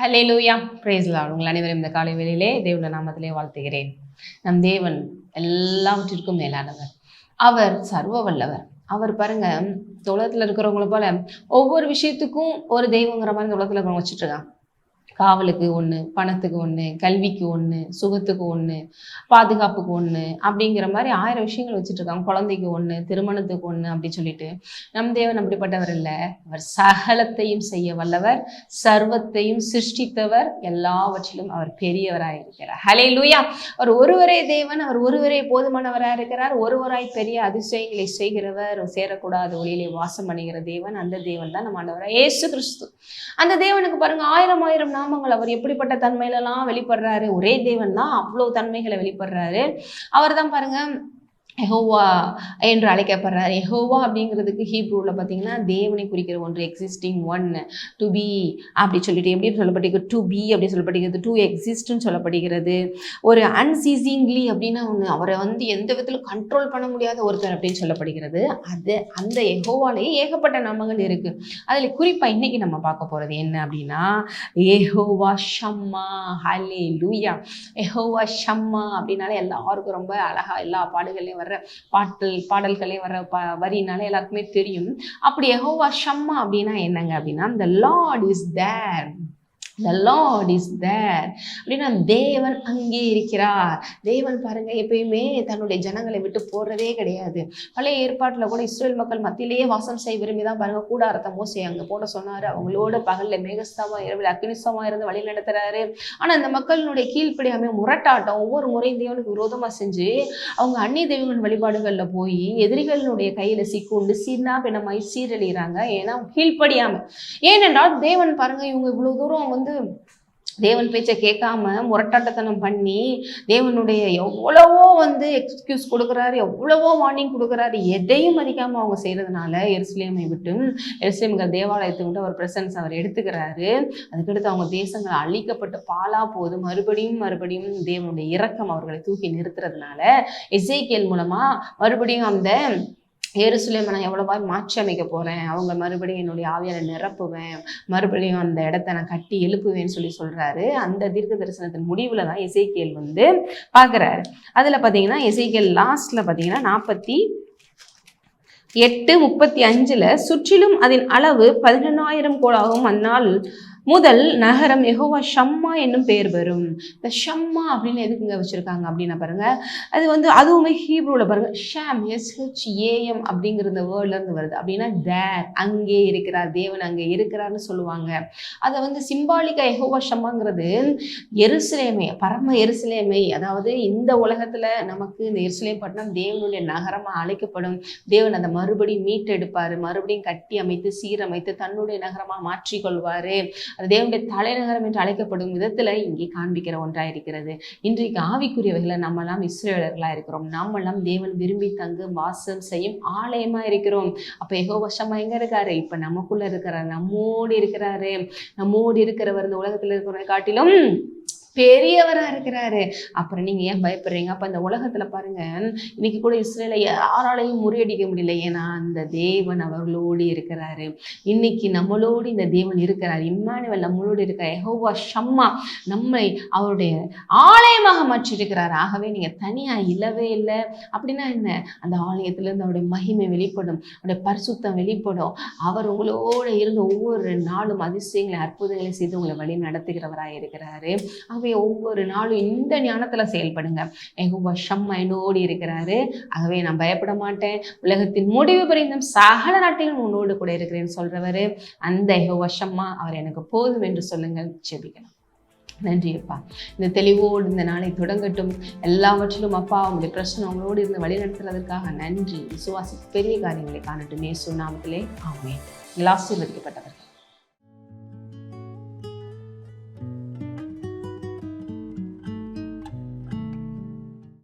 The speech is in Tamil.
ஹலே லூயா பிரேஸ்லா உங்கள் அனைவரும் இந்த காலை வேளையிலே தேவன நாமத்திலே வாழ்த்துகிறேன். நம் தேவன் எல்லாவற்றிற்கும் மேலானவர். அவர் சர்வ வல்லவர் அவர் பாருங்க உலகத்தில் இருக்கிறவங்கள போல ஒவ்வொரு விஷயத்துக்கும் ஒரு தெய்வங்கிற மாதிரி இந்த உலகத்தில் இருக்கிறவங்க வச்சுட்டு இருக்காங்க. காவலுக்கு ஒன்று பணத்துக்கு ஒன்று கல்விக்கு ஒன்று சுகத்துக்கு ஒன்று பாதுகாப்புக்கு ஒன்று அப்படிங்கிற மாதிரி ஆயிரம் விஷயங்கள் வச்சுட்டு இருக்காங்க குழந்தைக்கு ஒன்று திருமணத்துக்கு ஒன்று அப்படி சொல்லிட்டு. நம் தேவன் அப்படிப்பட்டவர் இல்லை. அவர் சகலத்தையும் செய்ய வல்லவர் சர்வத்தையும் சிருஷ்டித்தவர் எல்லாவற்றிலும் அவர் பெரியவராக இருக்கிறார் ஹலே லூயா அவர் ஒருவரே தேவன் அவர் ஒருவரே போதுமானவராக இருக்கிறார். ஒருவராய் பெரிய அதிசயங்களை செய்கிறவர் சேரக்கூடாத ஒளியிலே வாசம் பண்ணுகிற தேவன் அந்த தேவன் தான் நம்ம ஆண்டவராக ஏசு கிறிஸ்து. அந்த தேவனுக்கு பாருங்க ஆயிரம் ஆயிரம் நாமங்கள் அவர் எப்படிப்பட்ட தன்மையிலலாம் வெளிப்படுறாரு? ஒரே தேவன் தான் அவ்வளோ தன்மைகளை வெளிப்படுறாரு. அவர் தான் பாருங்க எஹோவா என்று அழைக்கப்படுறார். எஹோவா அப்படிங்கிறதுக்கு ஹீப்ரூவில் பார்த்தீங்கன்னா தேவனை குறிக்கிற ஒன்று எக்ஸிஸ்டிங் ஒன் டு பி அப்படி சொல்லிட்டு எப்படி சொல்லப்பட்டிருக்கு? டு பி அப்படி சொல்லப்படுகிறது டு எக்ஸிஸ்ட்னு சொல்லப்படுகிறது ஒரு அன்சீசிங்லி அப்படின்னா ஒன்று அவரை வந்து எந்த விதத்தில் கண்ட்ரோல் பண்ண முடியாத ஒருத்தர் அப்படின்னு சொல்லப்படுகிறது. அது அந்த எஹோவாலேயே ஏகப்பட்ட நாமங்கள் இருக்குது அதில் குறிப்பாக இன்றைக்கி நம்ம பார்க்க போகிறது என்ன அப்படின்னா எஹோவா ஷம்மா ஹலே லூயா எஹோவா ஷம்மா அப்படின்னாலே எல்லாருக்கும் ரொம்ப அழகாக எல்லா பாடுகள்லையும் வர்ற பாட்டல் பாடல்களே வர்ற ப வரினால எல்லாருக்குமே தெரியும். அப்படி எஹோவா ஷம்மா அப்படின்னா என்னங்க அப்படின்னா the lord is there the lord is there அப்படின்னா தேவன் அங்கே இருக்கிறார். தேவன் பாருங்க எப்பயுமே தன்னுடைய ஜனங்களை விட்டு போறதே கிடையாது. பழைய ஏற்பாட்டில் கூட இஸ்ரேல் மக்கள் மத்தியிலேயே வாசம் செய்ய விரும்பி தான் பாருங்க கூடாரத்தை மோசி அங்கே போட சொன்னாரு. அவங்களோட பகலில் மேகஸ்தமா இரவில் அக்னிஸ்தமா இருந்து வழி நடத்துறாரு. ஆனால் இந்த மக்களினுடைய கீழ்ப்படியாமே முரட்டாட்டம். ஒவ்வொரு முறையும் தேவனுக்கு விரோதமாக செஞ்சு அவங்க அந்நிய தெய்வங்கள் வழிபாடுகளில் போய் எதிரிகளினுடைய கையில் சிக்குண்டு சீனா பின்னமாய் சீரழிகிறாங்க ஏன்னா கீழ்ப்படியாமல் ஏனென்றால் தேவன் பாருங்க இவங்க இவ்வளோ தூரம் வந்து தேவன் பேச்சை கேட்காம முரட்டாட்டத்தனம் பண்ணி தேவனுடைய எவ்வளவோ வந்து எக்ஸ்கியூஸ் கொடுக்குறாரு எவ்வளவோ வார்னிங் கொடுக்குறாரு எதையும் மதிக்காம அவங்க செய்கிறதுனால எருசலேமை விட்டு எருசலேம்ங்கிற தேவாலயத்தை விட்டு அவர் பிரசன்ஸ் அவர் எடுத்துக்கிறாரு. அதுக்கடுத்து அவங்க தேசங்கள் அழிக்கப்பட்டு பாலா போது மறுபடியும் மறுபடியும் தேவனுடைய இரக்கம் அவர்களை தூக்கி நிறுத்துறதுனால எஸ்ஐகேல் மூலமா மறுபடியும் அந்த எருசலேமை நான் எவ்வளோவா மாற்றி அமைக்க போகிறேன் அவங்க மறுபடியும் என்னுடைய ஆவியால் நிரப்புவேன். மறுபடியும் அந்த இடத்த நான் கட்டி எழுப்புவேன்னு சொல்லி சொல்கிறாரு அந்த தீர்க்க தரிசனத்தின் முடிவில் தான் இசைக்கியல் வந்து பார்க்குறாரு. அதில் பார்த்தீங்கன்னா இசைக்கியல் லாஸ்ட்டில் பார்த்தீங்கன்னா நாற்பத்தி எட்டு முப்பத்தி அஞ்சில் சுற்றிலும் அதன் அளவு பதினெண்ணாயிரம் கோடாகவும் அந்நாள் முதல் நகரம் எகோவா ஷம்மா என்னும் பெயர் வரும். இந்த ஷம்மா அப்படின்னு எதுக்குங்க வச்சுருக்காங்க அப்படின்னா பாருங்கள் அது வந்து அதுவுமே ஹீப்ரூவில் பாருங்கள் ஷாம் எஸ்ஹெச் ஏஎம் அப்படிங்கிற இந்த வேர்ட்லேருந்து வருது. அப்படின்னா தேர் அங்கே இருக்கிறார் தேவன் அங்கே இருக்கிறார்னு சொல்லுவாங்க. அதை வந்து சிம்பாலிக்கா எகோவா ஷம்மாங்கிறது எருசலேமை பரம எருசலேமை. அதாவது இந்த உலகத்தில் நமக்கு இந்த எருசலேம் பட்டணம் தேவனுடைய நகரமாக அழைக்கப்படும். தேவன் அதை மறுபடியும் மீட்டெடுப்பார் மறுபடியும் கட்டி அமைத்து சீரமைத்து தன்னுடைய நகரமாக மாற்றிக்கொள்வார். அது தேவனுடைய தலைநகரம் என்று அழைக்கப்படும் விதத்துல இங்கே காண்பிக்கிற ஒன்றாக இருக்கிறது இன்றைக்கு ஆவிக்குரியவைகளை நம்மெல்லாம் இஸ்ரேலர்களாக இருக்கிறோம். நம்மெல்லாம் தேவன் விரும்பி தங்கு வாசம் செய்யும் ஆலயமா இருக்கிறோம். அப்ப எகோ வருஷமா எங்க இருக்காரு? இப்ப நமக்குள்ள இருக்கிறார். நம்மோடு இருக்கிறாரு. நம்மோடு இருக்கிறவர் இந்த உலகத்துல இருக்கிறவரை காட்டிலும் பெரியவரா இருக்கிறாரு. அப்புறம் நீங்க ஏன் பயப்படுறீங்க? அப்ப இந்த உலகத்துல பாருங்க இன்னைக்கு கூட இஸ்ரேல யாராலையும் முறியடிக்க முடியல. ஏன்னா அந்த தேவன் அவர்களோடு இருக்கிறாரு. இன்னைக்கு நம்மளோடு இந்த தேவன் இருக்கிறார். இம்மானுவல் நம்மளோடு இருக்கிற எஹோவா ஷம்மா நம்மை அவருடைய ஆலயமாக மாற்றிருக்கிறார் ஆகவே நீங்க தனியா இல்லவே இல்லை. அப்படின்னா என்ன? அந்த ஆலயத்துல இருந்து அவருடைய மகிமை வெளிப்படும். அவருடைய பரிசுத்தம் வெளிப்படும். அவர் உங்களோட இருந்து ஒவ்வொரு நாளும் அதிசயங்களை அற்புதங்களை செய்து உங்களை வழி நடத்துகிறவராக இருக்கிறாரு. ஆகவே ஒவ்வொரு நாளும் இந்த ஞானத்துல செயல்படுங்க. எகோவா ஷம்மா என்னோடு இருக்கிறாரு. ஆகவே நான் பயப்பட மாட்டேன். உலகத்தின் முடிவு பரிந்தும் சகல நாட்டிலும் உன்னோடு கூட இருக்கிறேன்னு சொல்றவரு அந்த எகோவா ஷம்மா அவர் எனக்கு போதும் என்று சொல்லுங்கள். ஜெபிக்கலாம். நன்றி அப்பா. இந்த தெளிவோடு இந்த நாளை தொடங்கட்டும். எல்லாவற்றிலும் அப்பா அவங்களுடைய பிரச்சனை அவங்களோடு இருந்து வழி நடத்துறதற்காக நன்றி. விசுவாசி பெரிய காரியங்களை காணட்டும். நேசு நாமத்திலே. ஆமே ஆசீர்வதிக்கப்பட்டவர்கள்.